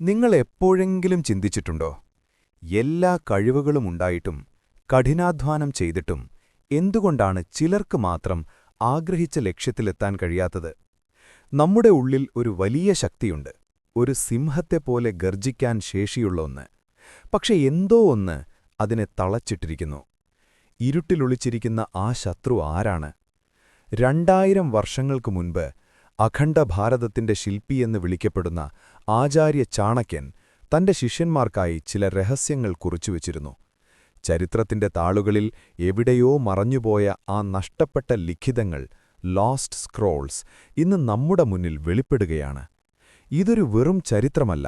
നിങ്ങൾ എപ്പോഴെങ്കിലും ചിന്തിച്ചിട്ടുണ്ടോ? എല്ലാ കഴിവുകളും ഉണ്ടായിട്ടും കഠിനാധ്വാനം ചെയ്തിട്ടും എന്തുകൊണ്ടാണ് ചിലർക്ക് മാത്രം ആഗ്രഹിച്ച ലക്ഷ്യത്തിലെത്താൻ കഴിയാത്തത്? നമ്മുടെ ഉള്ളിൽ ഒരു വലിയ ശക്തിയുണ്ട്. ഒരു സിംഹത്തെപ്പോലെ ഗർജിക്കാൻ ശേഷിയുള്ള ഒന്ന്. പക്ഷെ എന്തോ ഒന്ന് അതിനെ തളച്ചിട്ടിരിക്കുന്നു. ഇരുട്ടിലൊളിച്ചിരിക്കുന്ന ആ ശത്രു ആരാണ്? രണ്ടായിരം വർഷങ്ങൾക്കു മുൻപ് അഖണ്ഡ ഭാരതത്തിന്റെ ശില്പിയെന്ന് വിളിക്കപ്പെടുന്ന ആചാര്യ ചാണക്യൻ തന്റെ ശിഷ്യന്മാർക്കായി ചില രഹസ്യങ്ങൾ കുറിച്ചുവച്ചിരുന്നു ചരിത്രത്തിന്റെ താളുകളിൽ എവിടെയോ മറഞ്ഞുപോയ ആ നഷ്ടപ്പെട്ട ലിഖിതങ്ങൾ ലോസ്റ്റ് സ്ക്രോൾസ് ഇന്ന് നമ്മുടെ മുന്നിൽ വെളിപ്പെടുകയാണ്. ഇതൊരു വെറും ചരിത്രമല്ല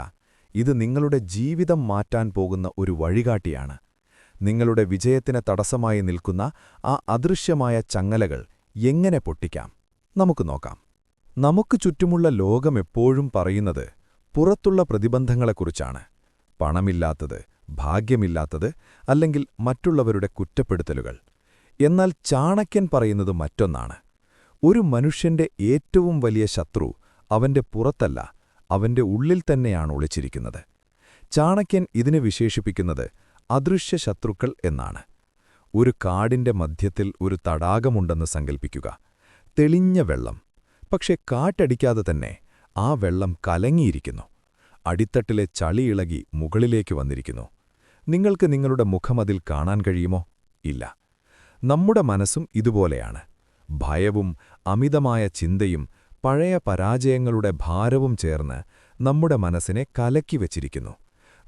ഇത് നിങ്ങളുടെ ജീവിതം മാറ്റാൻ പോകുന്ന ഒരു വഴികാട്ടിയാണ്. നിങ്ങളുടെ വിജയത്തിന് തടസ്സമായി നിൽക്കുന്ന ആ അദൃശ്യമായ ചങ്ങലകൾ എങ്ങനെ പൊട്ടിക്കാം? നമുക്ക് നോക്കാം. നമുക്ക് ചുറ്റുമുള്ള ലോകം എപ്പോഴും പറയുന്നത് പുറത്തുള്ള പ്രതിബന്ധങ്ങളെക്കുറിച്ചാണ്. പണമില്ലാത്തത് ഭാഗ്യമില്ലാത്തത് അല്ലെങ്കിൽ മറ്റുള്ളവരുടെ കുറ്റപ്പെടുത്തലുകൾ. എന്നാൽ ചാണക്യൻ പറയുന്നത് മറ്റൊന്നാണ്. ഒരു മനുഷ്യന്റെ ഏറ്റവും വലിയ ശത്രു അവന്റെ പുറത്തല്ല അവന്റെ ഉള്ളിൽ തന്നെയാണ് ഒളിച്ചിരിക്കുന്നത്. ചാണക്യൻ ഇതിനെ വിശേഷിപ്പിക്കുന്നത് അദൃശ്യ ശത്രുക്കൾ എന്നാണ്. ഒരു കാടിന്റെ മധ്യത്തിൽ ഒരു തടാകമുണ്ടെന്ന് സങ്കൽപ്പിക്കുക. തെളിഞ്ഞ വെള്ളം. പക്ഷെ കാറ്റടിക്കാതെ തന്നെ ആ വെള്ളം കലങ്ങിയിരിക്കുന്നു. അടിത്തട്ടിലെ ചളി ഇളകി മുകളിലേക്ക് വന്നിരിക്കുന്നു. നിങ്ങൾക്ക് നിങ്ങളുടെ മുഖമതിൽ കാണാൻ കഴിയുമോ? ഇല്ല. നമ്മുടെ മനസ്സും ഇതുപോലെയാണ്. ഭയവും അമിതമായ ചിന്തയും പഴയ പരാജയങ്ങളുടെ ഭാരവും ചേർന്ന് നമ്മുടെ മനസ്സിനെ കലക്കി വച്ചിരിക്കുന്നു.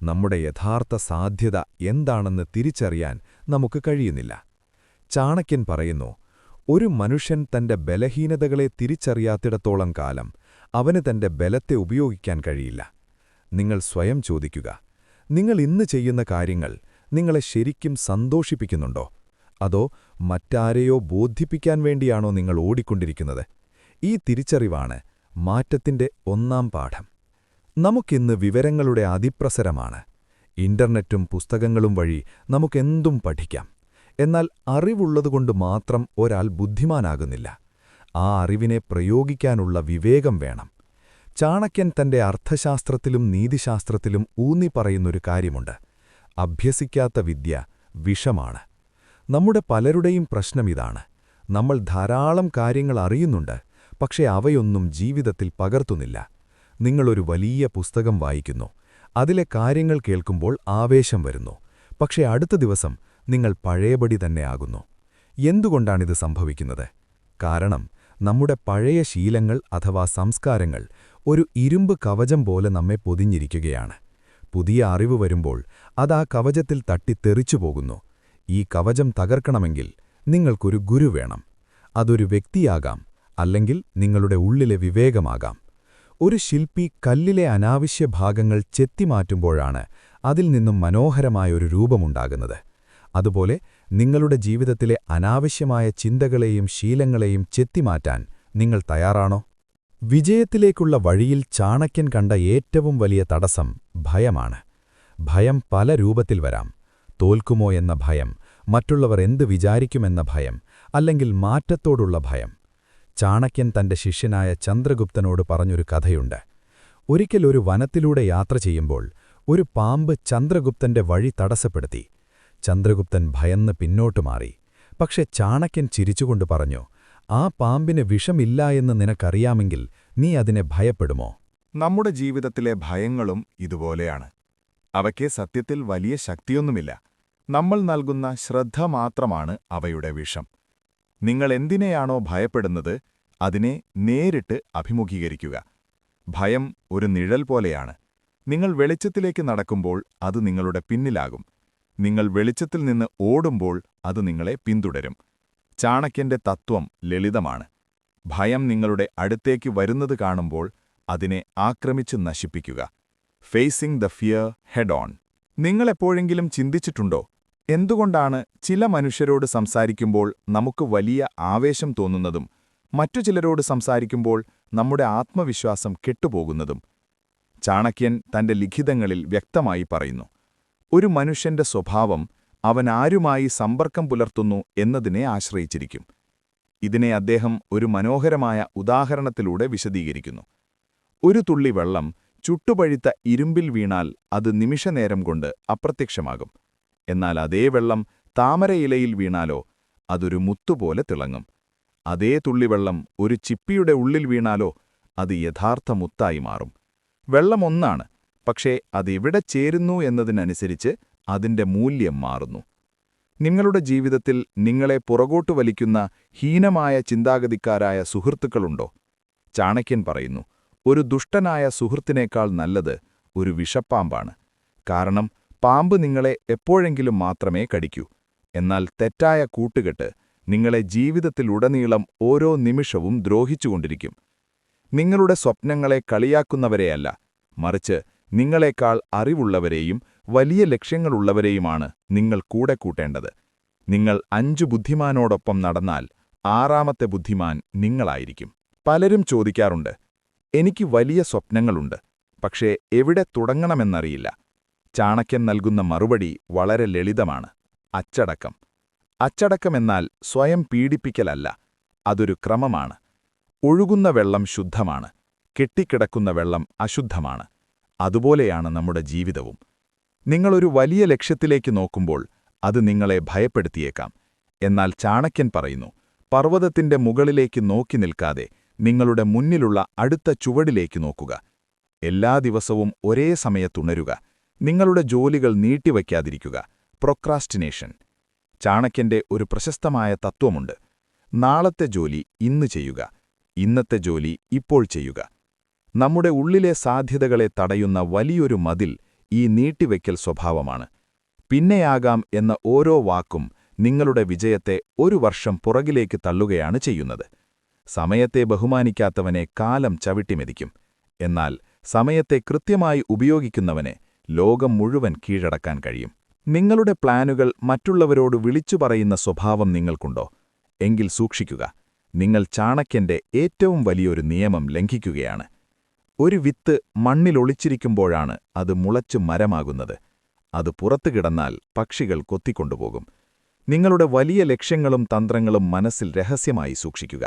നമ്മുടെ യഥാർത്ഥ സാധ്യത എന്താണെന്ന് തിരിച്ചറിയാൻ നമുക്ക് കഴിയുന്നില്ല. ചാണക്യൻ പറയുന്നു ഒരു മനുഷ്യൻ തന്റെ ബലഹീനതകളെ തിരിച്ചറിയാത്തിടത്തോളം കാലം അവന് തന്റെ ബലത്തെ ഉപയോഗിക്കാൻ കഴിയില്ല. നിങ്ങൾ സ്വയം ചോദിക്കുക നിങ്ങൾ ഇന്ന് ചെയ്യുന്ന കാര്യങ്ങൾ നിങ്ങളെ ശരിക്കും സന്തോഷിപ്പിക്കുന്നുണ്ടോ? അതോ മറ്റാരെയോ ബോധിപ്പിക്കാൻ വേണ്ടിയാണോ നിങ്ങൾ ഓടിക്കൊണ്ടിരിക്കുന്നത്? ഈ തിരിച്ചറിവാണ് മാറ്റത്തിന്റെ ഒന്നാം പാഠം. നമുക്കിന്ന് വിവരങ്ങളുടെ അതിപ്രസരമാണ്. ഇന്റർനെറ്റും പുസ്തകങ്ങളും വഴി നമുക്കെന്തും പഠിക്കാം. എന്നാൽ അറിവുള്ളതുകൊണ്ട് മാത്രം ഒരാൾ ബുദ്ധിമാനാകുന്നില്ല. ആ അറിവിനെ പ്രയോഗിക്കാനുള്ള വിവേകം വേണം. ചാണക്യൻ തന്റെ അർത്ഥശാസ്ത്രത്തിലും നീതിശാസ്ത്രത്തിലും ഊന്നി പറയുന്നൊരു കാര്യമുണ്ട്. അഭ്യസിക്കാത്ത വിദ്യ വിഷമാണ്. നമ്മുടെ പലരുടെയും പ്രശ്നം ഇതാണ്. നമ്മൾ ധാരാളം കാര്യങ്ങൾ അറിയുന്നുണ്ട് പക്ഷേ അവയൊന്നും ജീവിതത്തിൽ പകർത്തുന്നില്ല. നിങ്ങളൊരു വലിയ പുസ്തകം വായിക്കുന്നു. അതിലെ കാര്യങ്ങൾ കേൾക്കുമ്പോൾ ആവേശം വരുന്നു. പക്ഷേ അടുത്ത ദിവസം നിങ്ങൾ പഴയപടി തന്നെയാകുന്നു എന്തുകൊണ്ടാണിത് സംഭവിക്കുന്നത്? കാരണം നമ്മുടെ പഴയ ശീലങ്ങൾ അഥവാ സംസ്കാരങ്ങൾ ഒരു ഇരുമ്പ് കവചം പോലെ നമ്മെ പൊതിഞ്ഞിരിക്കുകയാണ്. പുതിയ അറിവ് വരുമ്പോൾ അത് ആ കവചത്തിൽ തട്ടിത്തെറിച്ചു പോകുന്നു. ഈ കവചം തകർക്കണമെങ്കിൽ നിങ്ങൾക്കൊരു ഗുരു വേണം. അതൊരു വ്യക്തിയാകാം അല്ലെങ്കിൽ നിങ്ങളുടെ ഉള്ളിലെ വിവേകമാകാം. ഒരു ശില്പി കല്ലിലെ അനാവശ്യ ഭാഗങ്ങൾ ചെത്തിമാറ്റുമ്പോഴാണ് അതിൽ നിന്നും മനോഹരമായൊരു രൂപമുണ്ടാകുന്നത്. അതുപോലെ നിങ്ങളുടെ ജീവിതത്തിലെ അനാവശ്യമായ ചിന്തകളെയും ശീലങ്ങളെയും ചെത്തിമാറ്റാൻ നിങ്ങൾ തയ്യാറാണോ? വിജയത്തിലേക്കുള്ള വഴിയിൽ ചാണക്യൻ കണ്ട ഏറ്റവും വലിയ തടസ്സം ഭയമാണ്. ഭയം പല രൂപത്തിൽ വരാം. തോൽക്കുമോ എന്ന ഭയം മറ്റുള്ളവർ എന്ത് വിചാരിക്കുമെന്ന ഭയം അല്ലെങ്കിൽ മാറ്റത്തോടുള്ള ഭയം. ചാണക്യൻ തന്റെ ശിഷ്യനായ ചന്ദ്രഗുപ്തനോട് പറഞ്ഞൊരു കഥയുണ്ട്. ഒരിക്കൽ ഒരു വനത്തിലൂടെ യാത്ര ചെയ്യുമ്പോൾ ഒരു പാമ്പ് ചന്ദ്രഗുപ്തന്റെ വഴി തടസ്സപ്പെടുത്തി. ചന്ദ്രഗുപ്തൻ ഭയന്ന് പിന്നോട്ടു മാറി. പക്ഷെ ചാണക്യൻ ചിരിച്ചുകൊണ്ട് പറഞ്ഞു ആ പാമ്പിന് വിഷമില്ല എന്ന് നിനക്കറിയാമെങ്കിൽ നീ അതിനെ ഭയപ്പെടുമോ? നമ്മുടെ ജീവിതത്തിലെ ഭയങ്ങളും ഇതുപോലെയാണ്. അവയ്ക്ക് സത്യത്തിൽ വലിയ ശക്തിയൊന്നുമില്ല. നമ്മൾ നൽകുന്ന ശ്രദ്ധ മാത്രമാണ് അവയുടെ വിഷം. നിങ്ങൾ എന്തിനെയാണോ ഭയപ്പെടുന്നത് അതിനെ നേരിട്ട് അഭിമുഖീകരിക്കുക. ഭയം ഒരു നിഴൽ പോലെയാണ്. നിങ്ങൾ വെളിച്ചത്തിലേക്ക് നടക്കുമ്പോൾ അത് നിങ്ങളുടെ പിന്നിലാകും. നിങ്ങൾ വെളിച്ചത്തിൽ നിന്ന് ഓടുമ്പോൾ അത് നിങ്ങളെ പിന്തുടരും. ചാണക്യന്റെ തത്വം ലളിതമാണ്. ഭയം നിങ്ങളുടെ അടുത്തേക്ക് വരുന്നത് കാണുമ്പോൾ അതിനെ ആക്രമിച്ചു നശിപ്പിക്കുക. Facing the fear head on നിങ്ങളെപ്പോഴെങ്കിലും ചിന്തിച്ചിട്ടുണ്ടോ? എന്തുകൊണ്ടാണ് ചില മനുഷ്യരോട് സംസാരിക്കുമ്പോൾ നമുക്ക് വലിയ ആവേശം തോന്നുന്നതും മറ്റു ചിലരോട് സംസാരിക്കുമ്പോൾ നമ്മുടെ ആത്മവിശ്വാസം കെട്ടുപോകുന്നതും? ചാണക്യൻ തന്റെ ലിഖിതങ്ങളിൽ വ്യക്തമായി പറയുന്നു. ഒരു മനുഷ്യന്റെ സ്വഭാവം അവൻ ആരുമായി സമ്പർക്കം പുലർത്തുന്നു എന്നതിനെ ആശ്രയിച്ചിരിക്കും. ഇതിനെ അദ്ദേഹം ഒരു മനോഹരമായ ഉദാഹരണത്തിലൂടെ വിശദീകരിക്കുന്നു. ഒരു തുള്ളി വെള്ളം ചുട്ടുപഴുത്ത ഇരുമ്പിൽ വീണാൽ അത് നിമിഷനേരം കൊണ്ട് അപ്രത്യക്ഷമാകും. എന്നാൽ അതേ വെള്ളം താമരയിലയിൽ വീണാലോ അതൊരു മുത്തുപോലെ തിളങ്ങും. അതേ തുള്ളിവെള്ളം ഒരു ചിപ്പിയുടെ ഉള്ളിൽ വീണാലോ അത് യഥാർത്ഥ മുത്തായി മാറും. വെള്ളം ഒന്നാണ് പക്ഷേ അതെവിടെ ചേരുന്നു എന്നതിനനുസരിച്ച് അതിന്റെ മൂല്യം മാറുന്നു. നിങ്ങളുടെ ജീവിതത്തിൽ നിങ്ങളെ പുറകോട്ടു വലിക്കുന്ന ഹീനമായ ചിന്താഗതിക്കാരായ സുഹൃത്തുക്കളുണ്ടോ? ചാണക്യൻ പറയുന്നു ഒരു ദുഷ്ടനായ സുഹൃത്തിനേക്കാൾ നല്ലത് ഒരു വിഷപ്പാമ്പാണ്. കാരണം പാമ്പ് നിങ്ങളെ എപ്പോഴെങ്കിലും മാത്രമേ കടിക്കൂ. എന്നാൽ തെറ്റായ കൂട്ടുകെട്ട് നിങ്ങളെ ജീവിതത്തിലുടനീളം ഓരോ നിമിഷവും ദ്രോഹിച്ചുകൊണ്ടിരിക്കും. നിങ്ങളുടെ സ്വപ്നങ്ങളെ കളിയാക്കുന്നവരെയല്ല മറിച്ച് നിങ്ങളെക്കാൾ അറിവുള്ളവരെയും വലിയ ലക്ഷ്യങ്ങളുള്ളവരെയുമാണ് നിങ്ങൾ കൂടെ കൂട്ടേണ്ടത്. നിങ്ങൾ അഞ്ചു ബുദ്ധിമാനോടൊപ്പം നടന്നാൽ ആറാമത്തെ ബുദ്ധിമാൻ നിങ്ങളായിരിക്കും. പലരും ചോദിക്കാറുണ്ട് എനിക്ക് വലിയ സ്വപ്നങ്ങളുണ്ട് പക്ഷേ എവിടെ തുടങ്ങണമെന്നറിയില്ല. ചാണക്യൻ നൽകുന്ന മറുപടി വളരെ ലളിതമാണ് അച്ചടക്കം. അച്ചടക്കമെന്നാൽ സ്വയം പീഡിപ്പിക്കലല്ല അതൊരു ക്രമമാണ്. ഒഴുകുന്ന വെള്ളം ശുദ്ധമാണ് കെട്ടിക്കിടക്കുന്ന വെള്ളം അശുദ്ധമാണ്. അതുപോലെയാണ് നമ്മുടെ ജീവിതവും. നിങ്ങളൊരു വലിയ ലക്ഷ്യത്തിലേക്ക് നോക്കുമ്പോൾ അത് നിങ്ങളെ ഭയപ്പെടുത്തിയേക്കാം. എന്നാൽ ചാണക്യൻ പറയുന്നു പർവതത്തിന്റെ മുകളിലേക്ക് നോക്കി നിൽക്കാതെ നിങ്ങളുടെ മുന്നിലുള്ള അടുത്ത ചുവടിലേക്ക് നോക്കുക. എല്ലാ ദിവസവും ഒരേ സമയത്തുണരുക നിങ്ങളുടെ ജോലികൾ നീട്ടിവയ്ക്കാതിരിക്കുക. പ്രൊക്രാസ്റ്റിനേഷൻ. ചാണക്യന്റെ ഒരു പ്രശസ്തമായ തത്വമുണ്ട്. നാളത്തെ ജോലി ഇന്ന് ചെയ്യുക. ഇന്നത്തെ ജോലി ഇപ്പോൾ ചെയ്യുക. നമ്മുടെ ഉള്ളിലെ സാധ്യതകളെ തടയുന്ന വലിയൊരു മതിൽ ഈ നീട്ടിവയ്ക്കൽ സ്വഭാവമാണ്. പിന്നെയാകാം എന്ന ഓരോ വാക്കും നിങ്ങളുടെ വിജയത്തെ ഒരു വർഷം പുറകിലേക്ക് തള്ളുകയാണ് ചെയ്യുന്നത്. സമയത്തെ ബഹുമാനിക്കാത്തവനെ കാലം ചവിട്ടിമെതിക്കും. എന്നാൽ സമയത്തെ കൃത്യമായി ഉപയോഗിക്കുന്നവനെ ലോകം മുഴുവൻ കീഴടക്കാൻ കഴിയും. നിങ്ങളുടെ പ്ലാനുകൾ മറ്റുള്ളവരോട് വിളിച്ചു പറയുന്ന സ്വഭാവം നിങ്ങൾക്കുണ്ടോ? എങ്കിൽ സൂക്ഷിക്കുക. നിങ്ങൾ ചാണക്യന്റെ ഏറ്റവും വലിയൊരു നിയമം ലംഘിക്കുകയാണ്. ഒരു വിത്ത് മണ്ണിലൊളിച്ചിരിക്കുമ്പോഴാണ് അത് മുളച്ചു മരമാകുന്നത്. അത് പുറത്തു കിടന്നാൽ പക്ഷികൾ കൊത്തിക്കൊണ്ടുപോകും. നിങ്ങളുടെ വലിയ ലക്ഷ്യങ്ങളും തന്ത്രങ്ങളും മനസ്സിൽ രഹസ്യമായി സൂക്ഷിക്കുക.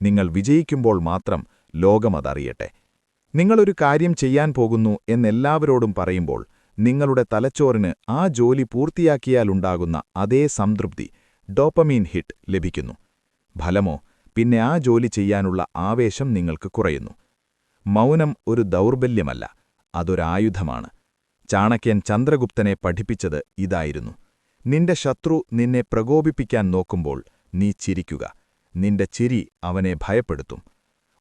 നിങ്ങൾ വിജയിക്കുമ്പോൾ മാത്രം ലോകമതറിയട്ടെ നിങ്ങളൊരു കാര്യം ചെയ്യാൻ പോകുന്നു എന്നെല്ലാവരോടും പറയുമ്പോൾ നിങ്ങളുടെ തലച്ചോറിന് ആ ജോലി പൂർത്തിയാക്കിയാലുണ്ടാകുന്ന അതേ സംതൃപ്തി ഡോപ്പമീൻ ഹിറ്റ് ലഭിക്കുന്നു. ഫലമോ പിന്നെ ആ ജോലി ചെയ്യാനുള്ള ആവേശം നിങ്ങൾക്ക് കുറയുന്നു. മൗനം ഒരു ദൗർബല്യമല്ല അതൊരായുധമാണ്. ചാണക്യൻ ചന്ദ്രഗുപ്തനെ പഠിപ്പിച്ചത് ഇതായിരുന്നു. നിന്റെ ശത്രു നിന്നെ പ്രകോപിപ്പിക്കാൻ നോക്കുമ്പോൾ നീ ചിരിക്കുക. നിന്റെ ചിരി അവനെ ഭയപ്പെടുത്തും.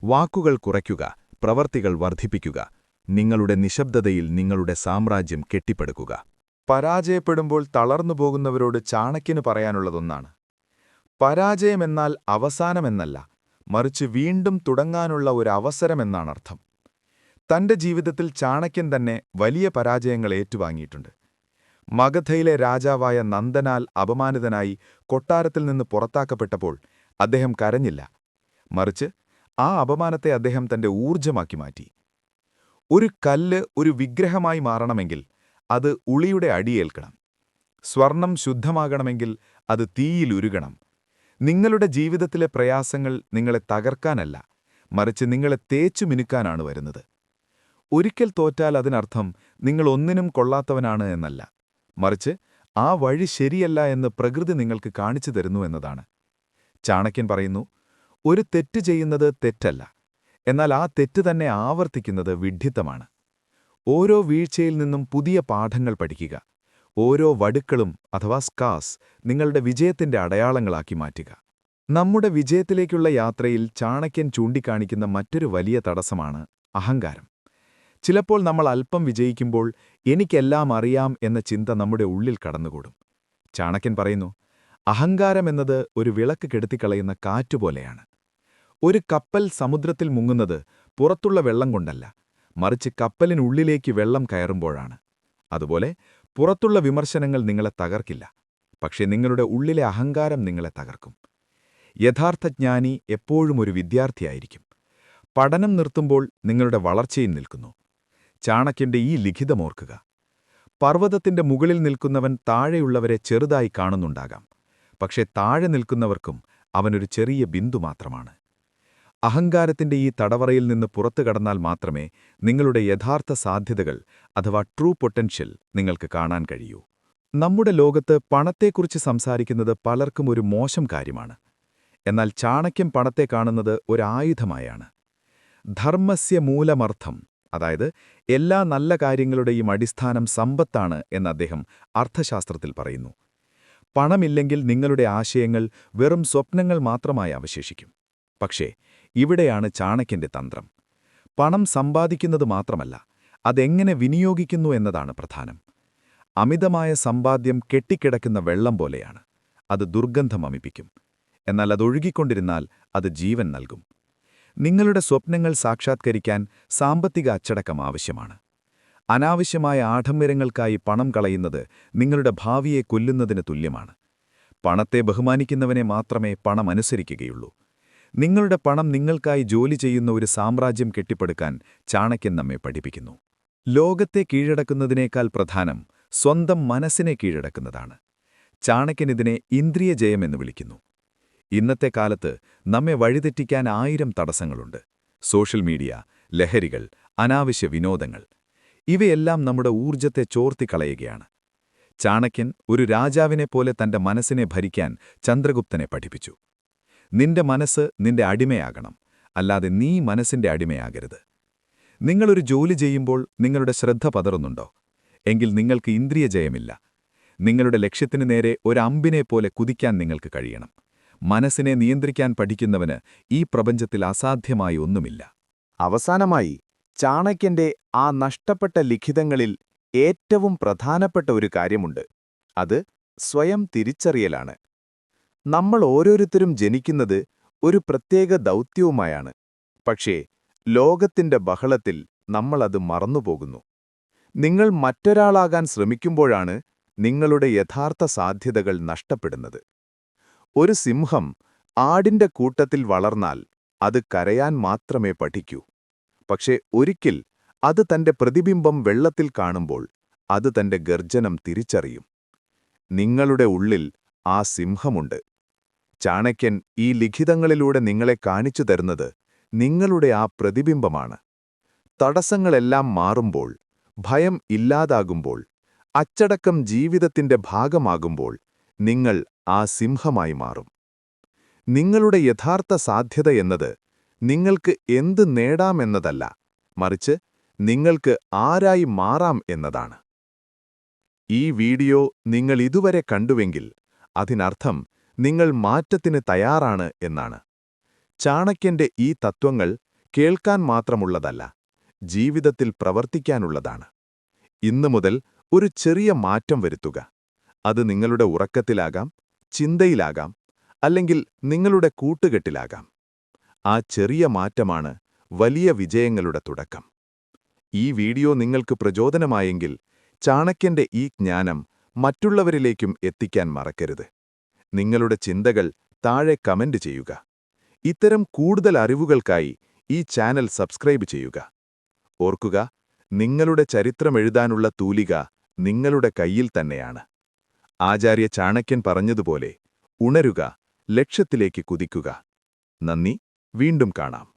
വാക്കുകൾ കുറയ്ക്കുക പ്രവർത്തികൾ വർദ്ധിപ്പിക്കുക. നിങ്ങളുടെ നിശബ്ദതയിൽ നിങ്ങളുടെ സാമ്രാജ്യം കെട്ടിപ്പടുക്കുക. പരാജയപ്പെടുമ്പോൾ തളർന്നുപോകുന്നവരോട് ചാണക്യന് പറയാനുള്ളതൊന്നാണ്. പരാജയമെന്നാൽ അവസാനമെന്നല്ല മറിച്ച് വീണ്ടും തുടങ്ങാനുള്ള ഒരു അവസരമെന്നാണർത്ഥം. തന്റെ ജീവിതത്തിൽ ചാണക്യൻ തന്നെ വലിയ പരാജയങ്ങൾ ഏറ്റുവാങ്ങിയിട്ടുണ്ട്. മഗധയിലെ രാജാവായ നന്ദനാൽ അപമാനിതനായി കൊട്ടാരത്തിൽ നിന്ന് പുറത്താക്കപ്പെട്ടപ്പോൾ അദ്ദേഹം കരഞ്ഞില്ല. മറിച്ച് ആ അപമാനത്തെ അദ്ദേഹം തന്റെ ഊർജമാക്കി മാറ്റി. ഒരു കല്ല് ഒരു വിഗ്രഹമായി മാറണമെങ്കിൽ അത് ഉളിയുടെ അടിയേൽക്കണം. സ്വർണം ശുദ്ധമാകണമെങ്കിൽ അത് തീയിലുരുകണം നിങ്ങളുടെ ജീവിതത്തിലെ പ്രയാസങ്ങൾ നിങ്ങളെ തകർക്കാനല്ല മറിച്ച് നിങ്ങളെ തേച്ചു മിനുക്കാനാണ് വരുന്നത്. ഒരിക്കൽ തോറ്റാൽ അതിനർത്ഥം നിങ്ങൾ ഒന്നിനും കൊള്ളാത്തവനാണ് എന്നല്ല മറിച്ച് ആ വഴി ശരിയല്ല എന്ന് പ്രകൃതി നിങ്ങൾക്ക് കാണിച്ചു തരുന്നു എന്നതാണ്. ചാണക്യൻ പറയുന്നു ഒരു തെറ്റ് ചെയ്യുന്നത് തെറ്റല്ല എന്നാൽ ആ തെറ്റ് തന്നെ ആവർത്തിക്കുന്നത് വിഡ്ഢിത്തമാണ്. ഓരോ വീഴ്ചയിൽ നിന്നും പുതിയ പാഠങ്ങൾ പഠിക്കുക. ഓരോ വടുക്കളും അഥവാ സ്കാസ് നിങ്ങളുടെ വിജയത്തിന്റെ അടയാളങ്ങളാക്കി മാറ്റുക. നമ്മുടെ വിജയത്തിലേക്കുള്ള യാത്രയിൽ ചാണക്യൻ ചൂണ്ടിക്കാണിക്കുന്ന മറ്റൊരു വലിയ തടസ്സമാണ് അഹങ്കാരം. ചിലപ്പോൾ നമ്മൾ അല്പം വിജയിക്കുമ്പോൾ എനിക്കെല്ലാം അറിയാം എന്ന ചിന്ത നമ്മുടെ ഉള്ളിൽ കടന്നുകൂടും. ചാണക്യൻ പറയുന്നു അഹങ്കാരമെന്നത് ഒരു വിളക്ക് കെടുത്തിക്കളയുന്ന കാറ്റുപോലെയാണ് ഒരു കപ്പൽ സമുദ്രത്തിൽ മുങ്ങുന്നത് പുറത്തുള്ള വെള്ളം കൊണ്ടല്ല മറിച്ച് കപ്പലിനുള്ളിലേക്ക് വെള്ളം കയറുമ്പോഴാണ്. അതുപോലെ പുറത്തുള്ള വിമർശനങ്ങൾ നിങ്ങളെ തകർക്കില്ല പക്ഷേ നിങ്ങളുടെ ഉള്ളിലെ അഹങ്കാരം നിങ്ങളെ തകർക്കും. യഥാർത്ഥ ജ്ഞാനി എപ്പോഴും ഒരു വിദ്യാർത്ഥിയായിരിക്കും. പഠനം നിർത്തുമ്പോൾ നിങ്ങളുടെ വളർച്ചയും നിൽക്കുന്നു. ചാണക്യന്റെ ഈ ലിഖിതമോർക്കുക പർവതത്തിന്റെ മുകളിൽ നിൽക്കുന്നവൻ താഴെയുള്ളവരെ ചെറുതായി കാണുന്നുണ്ടാകാം പക്ഷേ താഴെ നിൽക്കുന്നവർക്കും അവനൊരു ചെറിയ ബിന്ദു മാത്രമാണ്. അഹങ്കാരത്തിന്റെ ഈ തടവറയിൽ നിന്ന് പുറത്തു കടന്നാൽ മാത്രമേ നിങ്ങളുടെ യഥാർത്ഥ സാധ്യതകൾ അഥവാ ട്രൂ പൊട്ടൻഷ്യൽ നിങ്ങൾക്ക് കാണാൻ കഴിയൂ. നമ്മുടെ ലോകത്ത് പണത്തെക്കുറിച്ച് സംസാരിക്കുന്നത് പലർക്കും ഒരു മോശം കാര്യമാണ്. എന്നാൽ ചാണക്യം പണത്തെ കാണുന്നത് ഒരായുധമായാണ്. ധർമ്മസ്യ മൂലമർത്ഥം അതായത് എല്ലാ നല്ല കാര്യങ്ങളുടെയും അടിസ്ഥാനം സമ്പത്താണ് എന്ന് അദ്ദേഹം അർത്ഥശാസ്ത്രത്തിൽ പറയുന്നു. പണമില്ലെങ്കിൽ നിങ്ങളുടെ ആശയങ്ങൾ വെറും സ്വപ്നങ്ങൾ മാത്രമായി അവശേഷിക്കും. പക്ഷേ ഇവിടെയാണ് ചാണക്യന്റെ തന്ത്രം. പണം സമ്പാദിക്കുന്നത് മാത്രമല്ല അതെങ്ങനെ വിനിയോഗിക്കുന്നു എന്നതാണ് പ്രധാനം. അമിതമായ സമ്പാദ്യം കെട്ടിക്കിടക്കുന്ന വെള്ളം പോലെയാണ്. അത് ദുർഗന്ധം അമിപ്പിക്കും. എന്നാൽ അതൊഴുകിക്കൊണ്ടിരുന്നാൽ അത് ജീവൻ നൽകും. നിങ്ങളുടെ സ്വപ്നങ്ങൾ സാക്ഷാത്കരിക്കാൻ സാമ്പത്തിക അച്ചടക്കം ആവശ്യമാണ്. അനാവശ്യമായ ആഡംബരങ്ങൾക്കായി പണം കളയുന്നത് നിങ്ങളുടെ ഭാവിയെ കൊല്ലുന്നതിന് തുല്യമാണ്. പണത്തെ ബഹുമാനിക്കുന്നവനെ മാത്രമേ പണം അനുസരിക്കുകയുള്ളൂ നിങ്ങളുടെ പണം നിങ്ങൾക്കായി ജോലി ചെയ്യുന്ന ഒരു സാമ്രാജ്യം കെട്ടിപ്പടുക്കാൻ ചാണക്യൻ നമ്മെ പഠിപ്പിക്കുന്നു. ലോകത്തെ കീഴടക്കുന്നതിനേക്കാൾ പ്രധാനം സ്വന്തം മനസ്സിനെ കീഴടക്കുന്നതാണ്. ചാണക്യൻ ഇതിനെ ഇന്ദ്രിയജയമെന്ന് വിളിക്കുന്നു. ഇന്നത്തെ കാലത്ത് നമ്മെ വഴിതെറ്റിക്കാൻ ആയിരം തടസ്സങ്ങളുണ്ട്. സോഷ്യൽ മീഡിയ ലഹരികൾ അനാവശ്യ വിനോദങ്ങൾ ഇവയെല്ലാം നമ്മുടെ ഊർജത്തെ ചോർത്തിക്കളയുകയാണ്. ചാണക്യൻ ഒരു രാജാവിനെപ്പോലെ തന്റെ മനസ്സിനെ ഭരിക്കാൻ ചന്ദ്രഗുപ്തനെ പഠിപ്പിച്ചു. നിന്റെ മനസ്സ് നിന്റെ അടിമയാകണം. അല്ലാതെ നീ മനസ്സിന്റെ അടിമയാകരുത്. നിങ്ങളൊരു ജോലി ചെയ്യുമ്പോൾ നിങ്ങളുടെ ശ്രദ്ധ പതറുന്നുണ്ടോ? എങ്കിൽ നിങ്ങൾക്ക് ഇന്ദ്രിയ ജയമില്ല നിങ്ങളുടെ ലക്ഷ്യത്തിനു നേരെ ഒരു അമ്പിനെപ്പോലെ കുതിക്കാൻ നിങ്ങൾക്ക് കഴിയണം. മനസ്സിനെ നിയന്ത്രിക്കാൻ പഠിക്കുന്നവന് ഈ പ്രപഞ്ചത്തിൽ അസാധ്യമായി ഒന്നുമില്ല. അവസാനമായി ചാണക്യന്റെ ആ നഷ്ടപ്പെട്ട ലിഖിതങ്ങളിൽ ഏറ്റവും പ്രധാനപ്പെട്ട ഒരു കാര്യമുണ്ട്. അത് സ്വയം തിരിച്ചറിയലാണ്. നമ്മൾ ഓരോരുത്തരും ജനിക്കുന്നത് ഒരു പ്രത്യേക ദൗത്യവുമായാണ്. പക്ഷേ ലോകത്തിന്റെ ബഹളത്തിൽ നമ്മളത് മറന്നുപോകുന്നു. നിങ്ങൾ മറ്റൊരാളാകാൻ ശ്രമിക്കുമ്പോഴാണ് നിങ്ങളുടെ യഥാർത്ഥ സാധ്യതകൾ നഷ്ടപ്പെടുന്നത്. ഒരു സിംഹം ആടിന്റെ കൂട്ടത്തിൽ വളർന്നാൽ അത് കരയാൻ മാത്രമേ പഠിക്കൂ. പക്ഷേ ഒരിക്കൽ അത് തന്റെ പ്രതിബിംബം വെള്ളത്തിൽ കാണുമ്പോൾ അത് തന്റെ ഗർജനം തിരിച്ചറിയും. നിങ്ങളുടെ ഉള്ളിൽ ആ സിംഹമുണ്ട്. ചാണക്യൻ ഈ ലിഖിതങ്ങളിലൂടെ നിങ്ങളെ കാണിച്ചു തരുന്നത് നിങ്ങളുടെ ആ പ്രതിബിംബമാണ്. തടസ്സങ്ങളെല്ലാം മാറുമ്പോൾ ഭയം ഇല്ലാതാകുമ്പോൾ അച്ചടക്കം ജീവിതത്തിന്റെ ഭാഗമാകുമ്പോൾ നിങ്ങൾ ആ സിംഹമായി മാറും. നിങ്ങളുടെ യഥാർത്ഥ സാധ്യത എന്നത് നിങ്ങൾക്ക് എന്ത് നേടാമെന്നതല്ല മറിച്ച് നിങ്ങൾക്ക് ആരായി മാറാം എന്നതാണ്. ഈ വീഡിയോ നിങ്ങൾ ഇതുവരെ കണ്ടുവെങ്കിൽ അതിനർത്ഥം നിങ്ങൾ മാറ്റത്തിന് തയ്യാറാണ് എന്നാണ്. ചാണക്യന്റെ ഈ തത്വങ്ങൾ കേൾക്കാൻ മാത്രമുള്ളതല്ല ജീവിതത്തിൽ പ്രവർത്തിക്കാനുള്ളതാണ്. ഇന്നു മുതൽ ഒരു ചെറിയ മാറ്റം വരുത്തുക. അത് നിങ്ങളുടെ ഉറക്കത്തിലാകാം ചിന്തയിലാകാം അല്ലെങ്കിൽ നിങ്ങളുടെ കൂട്ടുകെട്ടിലാകാം. ആ ചെറിയ മാറ്റമാണ് വലിയ വിജയങ്ങളുടെ തുടക്കം. ഈ വീഡിയോ നിങ്ങൾക്ക് പ്രചോദനമായെങ്കിൽ ചാണക്യന്റെ ഈ ജ്ഞാനം മറ്റുള്ളവരിലേക്കും എത്തിക്കാൻ മറക്കരുത്. നിങ്ങളുടെ ചിന്തകൾ താഴെ കമന്റ് ചെയ്യുക. ഇത്തരം കൂടുതൽ അറിവുകൾക്കായി ഈ ചാനൽ സബ്സ്ക്രൈബ് ചെയ്യുക. ഓർക്കുക നിങ്ങളുടെ ചരിത്രമെഴുതാനുള്ള തൂലിക നിങ്ങളുടെ കയ്യിൽ തന്നെയാണ്. ആചാര്യ ചാണക്യൻ പറഞ്ഞതുപോലെ ഉണരുക ലക്ഷ്യത്തിലേക്ക് കുതിക്കുക. നന്ദി വീണ്ടും കാണാം.